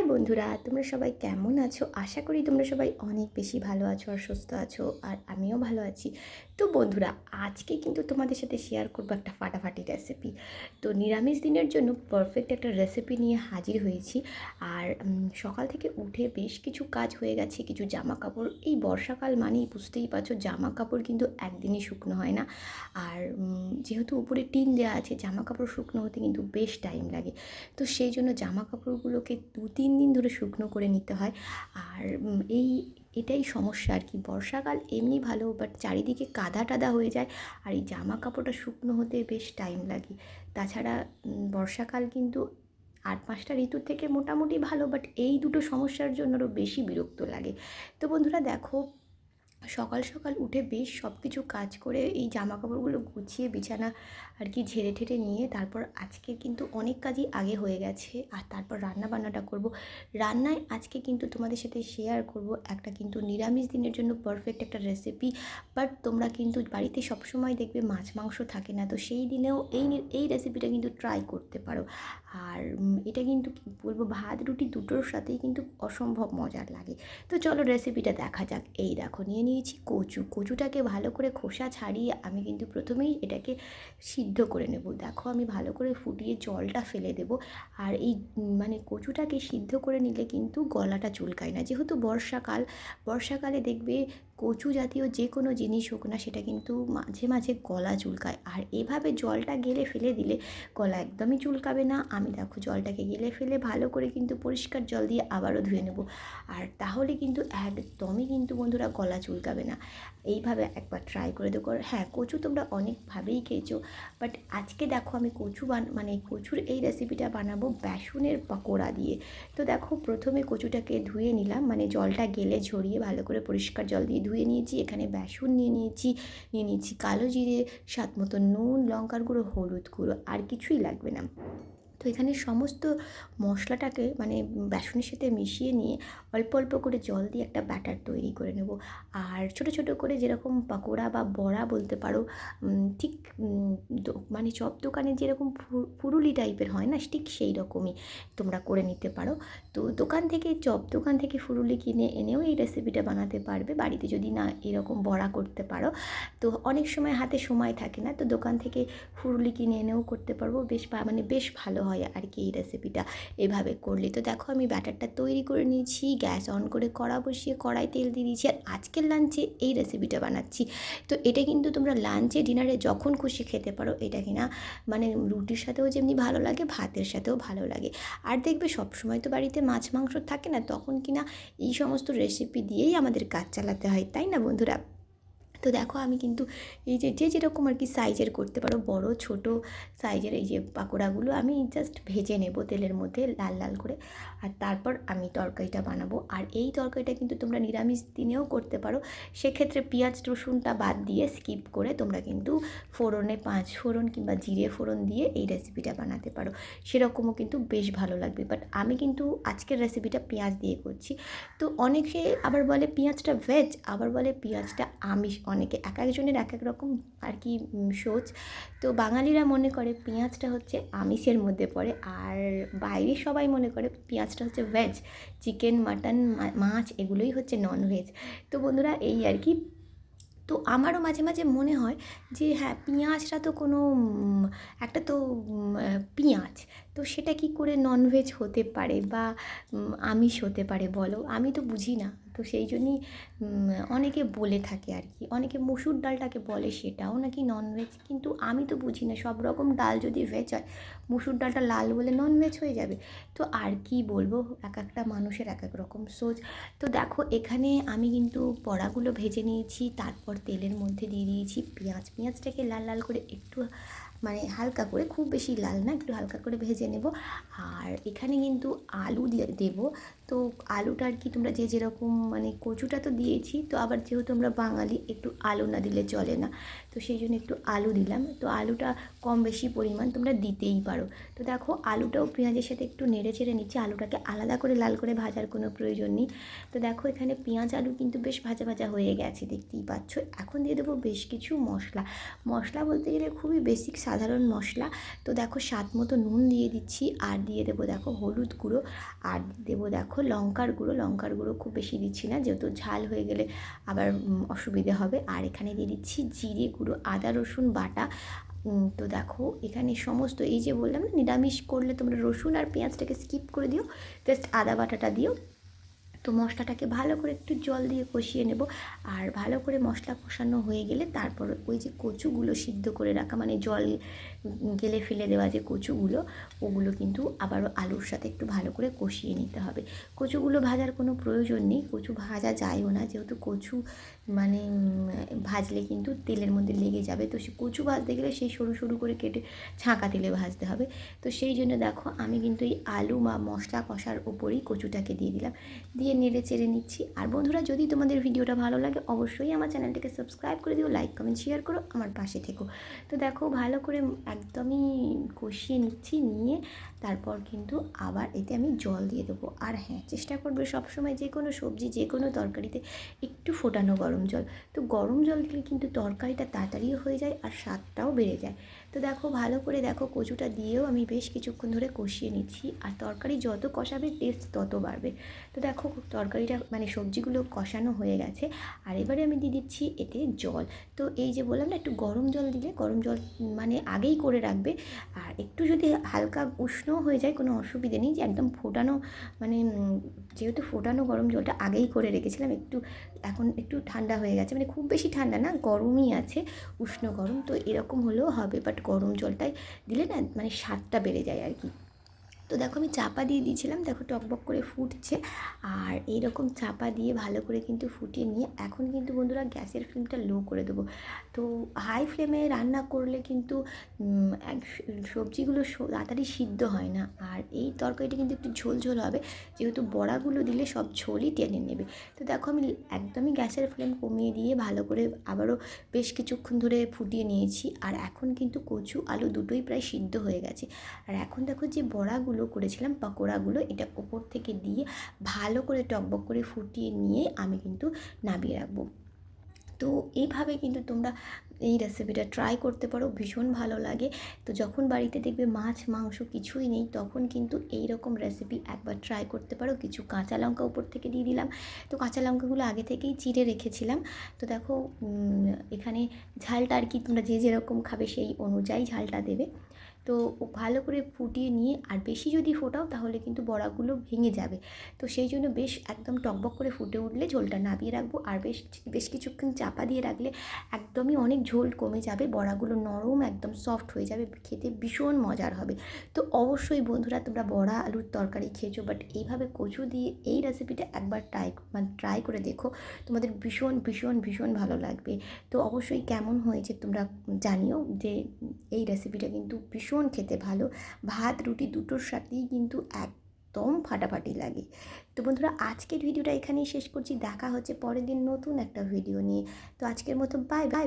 High বন্ধুরা, তোমরা সবাই কেমন আছো? আশা করি তোমরা সবাই অনেক বেশি ভালো আছো আর সুস্থ আছো, আর আমিও ভালো আছি। তো বন্ধুরা, আজকে কিন্তু তোমাদের সাথে শেয়ার করব একটা ফাটাফাটি রেসিপি তো নিরামিষ দিনের জন্য পারফেক্ট একটা রেসিপি নিয়ে হাজির হয়েছি। আর সকাল থেকে উঠে বেশ কিছু কাজ হয়ে গেছে, কিছু জামা কাপড় এই বর্ষাকাল মানেই বুঝতেই পারছ জামা কাপড় কিন্তু একদিনই শুকনো হয় না। আর যেহেতু উপরে টিন দেওয়া আছে জামা কাপড় শুকনো হতে কিন্তু বেশ টাইম লাগে। তো সেই জন্য জামা কাপড়গুলোকে দু তিন দিন ধরে শুকনো করে নিতে হয়। আর এই, এটাই সমস্যা আর কি। বর্ষাকাল এমনি ভালো বাট চারিদিকে কাদা টাদা হয়ে যায়। আর এই জামা কাপড়টা শুকনো হতে বেশ টাইম লাগে। তাছাড়া বর্ষাকাল কিন্তু আট পাঁচটা ঋতুর থেকে মোটামুটি ভালো বাট এই দুটো সমস্যার জন্য আরও বেশি বিরক্ত লাগে। তো বন্ধুরা, দেখো সকাল সকাল উঠে বেশ সব কিছু কাজ করে এই জামা কাপড়গুলো গুছিয়ে বিছানা আর কি ঝেড়ে ঠেড়ে নিয়ে তারপর আজকে কিন্তু অনেক কাজই আগে হয়ে গেছে। আর তারপর রান্না বান্নাটা করব। রান্নায় আজকে কিন্তু তোমাদের সাথে শেয়ার করব একটা কিন্তু নিরামিষ দিনের জন্য পারফেক্ট একটা রেসিপি বাট তোমরা কিন্তু বাড়িতে সবসময় দেখবে মাছ মাংস থাকে না। তো সেই দিনেও এই এই রেসিপিটা কিন্তু ট্রাই করতে পারো। আর এটা কিন্তু বলব, ভাত, রুটি দুটোর সাথেই কিন্তু অসম্ভব মজার লাগে। তো চলো রেসিপিটা দেখা যাক। এই দেখো, নিয়ে নিয়েছি, কচু। কচুটাকে ভালো করে খোসা ছাড়িয়ে আমি কিন্তু প্রথমেই এটাকে সিদ্ধ করে নেব। দেখো আমি ভালো করে ফুটিয়ে জলটা ফেলে দেব। আর এই মানে কচুটাকে সিদ্ধ করে নিলে কিন্তু গলাটা চুলকায় না। যেহেতু বর্ষাকাল, বর্ষাকালে দেখবে কচু জাতীয় যে কোনো জিনিস হোক না, সেটা কিন্তু মাঝে মাঝে গলা চুলকায়। আর এভাবে জলটা গেলে ফেলে দিলে গলা একদমই চুলকাবে না। আমি দেখো জলটাকে গেলে ফেলে ভালো করে কিন্তু পরিষ্কার জল দিয়ে আবারও ধুয়ে নেব। আর তাহলে কিন্তু একদমই কিন্তু বন্ধুরা গলা চুলকাবে না। এইভাবে একবার ট্রাই করে দেখো। হ্যাঁ কচু তোমরা অনেকভাবেই খেয়েছো। বাট আজকে দেখো আমি কচু বান মানে কচুর এই রেসিপিটা বানাবো বেসনের পকোড়া দিয়ে। তো দেখো প্রথমে কচুটাকে ধুয়ে নিলাম। মানে জলটা গেলে ঝরিয়ে ভালো করে পরিষ্কার জল দিয়ে ধুয়ে নিয়েছি, এখানে বেসন নিয়ে নিয়েছি নিয়ে নিয়েছি কালো জিরে, স্বাদ মতো নুন, লঙ্কার গুঁড়ো, হলুদ গুঁড়ো, আর কিছুই লাগবে না। তো এখানে সমস্ত মশলাটাকে মানে বেসনের সাথে মিশিয়ে নিয়ে অল্প অল্প করে জল দিয়ে একটা ব্যাটার তৈরি করে নেব। আর ছোট ছোট করে যেরকম পাকোড়া বা বড়া বলতে পারো ঠিক মানে চপ দোকানে যেরকম ফুরুলি টাইপের হয় না, ঠিক সেই রকমই তোমরা করে নিতে পারো। তো দোকান থেকে, চপ দোকান থেকে ফুরুলি কিনে এনেও এই রেসিপিটা বানাতে পারবে। বাড়িতে যদি না এরকম বড়া করতে পারো। তো অনেক সময় হাতে সময় থাকে না, তো দোকান থেকে ফুরুলি কিনে এনেও করতে পারব। বেশ মানে বেশ ভালো হয় আর কি এই রেসিপিটা এভাবে করলে। তো দেখো আমি ব্যাটারটা তৈরি করে নিয়েছি, গ্যাস অন করে কড়া বসিয়ে কড়াই তেল দিয়ে দিয়েছি আর আজকের লাঞ্চে এই রেসিপিটা বানাচ্ছি। তো এটা কিন্তু তোমরা লাঞ্চে ডিনারে যখন খুশি খেতে পারো, এটা কিনা মানে রুটির সাথেও যেমনি ভালো লাগে, ভাতের সাথেও ভালো লাগে। আর দেখবে সবসময় তো বাড়িতে মাছ, মাংস থাকে না, তখন কিনা এই সমস্ত রেসিপি দিয়েই আমাদের কাজ চালাতে হয়, তাই না বন্ধুরা? তো দেখো আমি কিন্তু এই যে যে যেরকম আর কি সাইজের করতে পারো, বড়, ছোট সাইজের এই যে পাকোড়াগুলো আমি জাস্ট ভেজে নেব তেলের মধ্যে লাল লাল করে। আর তারপর আমি তরকারিটা বানাবো। আর এই তরকারিটা কিন্তু তোমরা নিরামিষ দিনেও করতে পারো। সেক্ষেত্রে পেঁয়াজ, রসুনটা বাদ দিয়ে স্কিপ করে তোমরা কিন্তু ফোড়নে পাঁচ ফোড়ন কিংবা জিরে ফোড়ন দিয়ে এই রেসিপিটা বানাতে পারো। সেরকমও কিন্তু বেশ ভালো লাগবে। বাট আমি কিন্তু আজকের রেসিপিটা পেঁয়াজ দিয়ে করছি। তো অনেকে আবার বলে পেঁয়াজটা ভেজ আবার বলে পেঁয়াজটা আমিষ। অনেকে এক একজনের এক এক রকম আর কি সোচ। তো বাঙালিরা মনে করে পেঁয়াজটা হচ্ছে আমিষের মধ্যে পড়ে আর বাইরে সবাই মনে করে পেঁয়াজটা হচ্ছে ভেজ চিকেন মাটন মাছ এগুলোই হচ্ছে নন ভেজ তো বন্ধুরা এই আর কি। তো আমারও মাঝে মাঝে মনে হয় যে হ্যাঁ পেঁয়াজটা তো কোনো একটা তো পেঁয়াজ। তো সেটা কি করে ননভেজ হতে পারে বা আমিষ হতে পারে বলো? আমি তো বুঝি না। তো সেই জন্যই অনেকে বলে থাকে আর কি। অনেকে মসুর ডালটাকে বলে সেটাও নাকি ননভেজ কিন্তু আমি তো বুঝি না, সব রকম ডাল যদি ভেজ হয়, মসুর ডালটা লাল বলে ননভেজ হয়ে যাবে? তো আর কি বলব, এক একটা মানুষের এক এক রকম সোচ। তো দেখো, এখানে আমি কিন্তু বড়াগুলো ভেজে নিয়েছি, তারপর তেলের মধ্যে দিয়ে দিয়েছি পেঁয়াজ। পেঁয়াজটাকে লাল লাল করে একটু মানে হালকা করে, খুব বেশি লাল না, একটু হালকা করে ভেজে নেব। আর এখানে কিন্তু আলু দিয়ে দেবো। তো আলুটা আর কি তোমরা যে যেরকম মানে কচুটা তো দিয়েছি, তো আবার যেহেতু আমরা বাঙালি, একটু আলু না দিলে চলে না। তো সেই জন্য একটু আলু দিলাম। তো আলুটা কম বেশি পরিমাণ তোমরা দিতেই পারো। তো দেখো, আলুটাও পেঁয়াজের সাথে একটু নেড়ে চেড়ে নিচ্ছি। আলুটাকে আলাদা করে লাল করে ভাজার কোনো প্রয়োজন নেই। তো দেখো, এখানে পেঁয়াজ, আলু কিন্তু বেশ ভাজা ভাজা হয়ে গেছে, দেখতেই পাচ্ছ। এখন দিয়ে দেবো বেশ কিছু মশলা। মশলা বলতে গেলে খুবই বেসিক সাধারণ মশলা। তো দেখো স্বাদ মতো নুন দিয়ে দিচ্ছি, আর দিয়ে দেবো দেখো হলুদ গুঁড়ো, আর দেবো দেখো লঙ্কার গুঁড়ো। লঙ্কার গুঁড়ো খুব বেশি দিচ্ছি না, যেহেতু ঝাল হয়ে গেলে আবার অসুবিধে হবে। আর এখানে দিয়ে দিচ্ছি জিরে গুঁড়ো, আদা, রসুন বাটা। তো দেখো এখানে সমস্ত এই যে বললাম না, নিরামিষ করলে তোমরা রসুন আর পেঁয়াজটাকে স্কিপ করে দিও। জাস্ট আদা বাটাটা দিও। তো মশলাটাকে ভালো করে একটু জল দিয়ে কষিয়ে নেব। আর ভালো করে মশলা কষানো হয়ে গেলে তারপর ওই যে কচুগুলো সিদ্ধ করে রাখা মানে জল গেলে ফেলে দেওয়া যে কচুগুলো, ওগুলো কিন্তু আবারও আলুর সাথে একটু ভালো করে কষিয়ে নিতে হবে। কচুগুলো ভাজার কোনো প্রয়োজন নেই, কচু ভাজা যায়ও না। যেহেতু কচু মানে ভাজলে কিন্তু তেলের মধ্যে লেগে যাবে। তো সে কচু ভাজতে গেলে সেই সরু সরু করে কেটে ছাঁকা তেলে ভাজতে হবে। তো সেই জন্য দেখো, আমি কিন্তু এই আলু বা মশলা কষার ওপরেই কচুটাকে দিয়ে দিলাম। দিয়ে নেড়ে চেড়ে নিচ্ছি। আর বন্ধুরা, যদি তোমাদের ভিডিওটা ভালো লাগে, অবশ্যই আমার চ্যানেলটাকে সাবস্ক্রাইব করে দিও, লাইক, কমেন্ট, শেয়ার করো, আমার পাশে থেকো। তো দেখো, ভালো করে একদমই কষিয়ে নিচ্ছি, নিয়ে তারপর কিন্তু আবার এতে আমি জল দিয়ে দেবো। আর হ্যাঁ চেষ্টা করবে সবসময় যে কোনো সবজি, যে কোনো তরকারিতে একটু ফোটানো গরম জল। তো গরম জল দিলে কিন্তু তরকারিটা তাড়াতাড়িও হয়ে যায় আর স্বাদটাও বেড়ে যায়। তো দেখো, ভালো করে দেখো কচুটা দিয়েও আমি বেশ কিছুক্ষণ ধরে কষিয়ে নিচ্ছি। আর তরকারি যত কষাবে টেস্ট তত বাড়বে। তো দেখো, তরকারিটা মানে সবজিগুলো কষানো হয়ে গেছে। আর এবারে আমি দিয়ে দিচ্ছি এতে জল। তো এই যে বললাম না, একটু গরম জল দিলে, গরম জল মানে আগেই করে রাখবে। আর একটু যদি হালকা উষ্ণ হয়ে যায়, কোনো অসুবিধে নেই। যে একদম ফোটানো মানে যেহেতু ফোটানো গরম জলটা আগেই করে রেখেছিলাম, একটু, এখন একটু ঠান্ডা হয়ে গেছে। মানে খুব বেশি ঠান্ডা না, গরমই আছে, উষ্ণ গরম। তো এরকম হলেও হবে বাট গরম জলটাই দিলে না মানে স্বাদটা বেড়ে যায় আর কি। তো দেখো আমি চাপা দিয়ে দিয়েছিলাম, দেখো টকবক করে ফুটছে। আর এইরকম চাপা দিয়ে ভালো করে কিন্তু ফুটিয়ে নিয়ে এখন কিন্তু বন্ধুরা গ্যাসের ফ্লেমটা লো করে দেবো। তো হাই ফ্লেমে রান্না করলে কিন্তু এক সবজিগুলো তাড়াতাড়ি সিদ্ধ হয় না। আর এই তরকারিটা কিন্তু একটু ঝোল ঝোল হবে, যেহেতু বড়াগুলো দিলে সব ঝোলই টেনে নেবে। তো দেখো আমি একদমই গ্যাসের ফ্লেম কমিয়ে দিয়ে ভালো করে আবারও বেশ কিছুক্ষণ ধরে ফুটিয়ে নিয়েছি। আর এখন কিন্তু কচু, আলু দুটোই প্রায় সিদ্ধ হয়ে গেছে। আর এখন দেখো যে বড়াগুলো করেছিলাম পকোড়াগুলো এটা ওপর থেকে দিয়ে ভালো করে টকবক করে ফুটিয়ে নিয়ে আমি কিন্তু নামিয়ে রাখব। তো এইভাবে কিন্তু তোমরা এই রেসিপিটা ট্রাই করতে পারো, ভীষণ ভালো লাগে। তো যখন বাড়িতে দেখবে মাছ, মাংস কিছুই নেই, তখন কিন্তু এই রকম রেসিপি একবার ট্রাই করতে পারো। কিছু কাঁচা লঙ্কা উপর থেকে দিয়ে দিলাম। তো কাঁচা লঙ্কাগুলো আগে থেকেই চিড়ে রেখেছিলাম। তো দেখো এখানে ঝালটা আর কি তোমরা যে যেরকম খাবে সেই অনুযায়ী ঝালটা দেবে। তো ভালো করে ফুটিয়ে নিয়ে আর বেশি যদি ফোটাও তাহলে কিন্তু বড়াগুলো ভেঙে যাবে। তো সেই জন্য বেশ একদম টকবক করে ফুটে উঠলে ঝোলটা নামিয়ে রাখব আর বেশ বেশ কিছুক্ষণ চাপা দিয়ে রাখলে একদমই অনেক ঝোল কমে যাবে, বড়াগুলো নরম একদম সফট হয়ে যাবে, খেতে ভীষণ মজার হবে। তো অবশ্যই বন্ধুরা তোমরা বড়া আলুর তরকারি খেয়েছো বাট এইভাবে কচু দিয়ে এই রেসিপিটা একবার ট্রাই মানে ট্রাই করে দেখো, তোমাদের ভীষণ ভীষণ ভীষণ ভালো লাগবে। তো অবশ্যই কেমন হয়েছে তোমরা জানিও যে এই রেসিপিটা কিন্তু ভীষণ খেতে ভালো। ভাত, রুটি দুটোর সাথেই কিন্তু একদম ফাটাফাটি লাগে। তো বন্ধুরা, আজকের ভিডিওটা এখানেই শেষ করছি। দেখা হচ্ছে পরের দিন নতুন একটা ভিডিও নিয়ে। তো আজকের মতো বাই বাই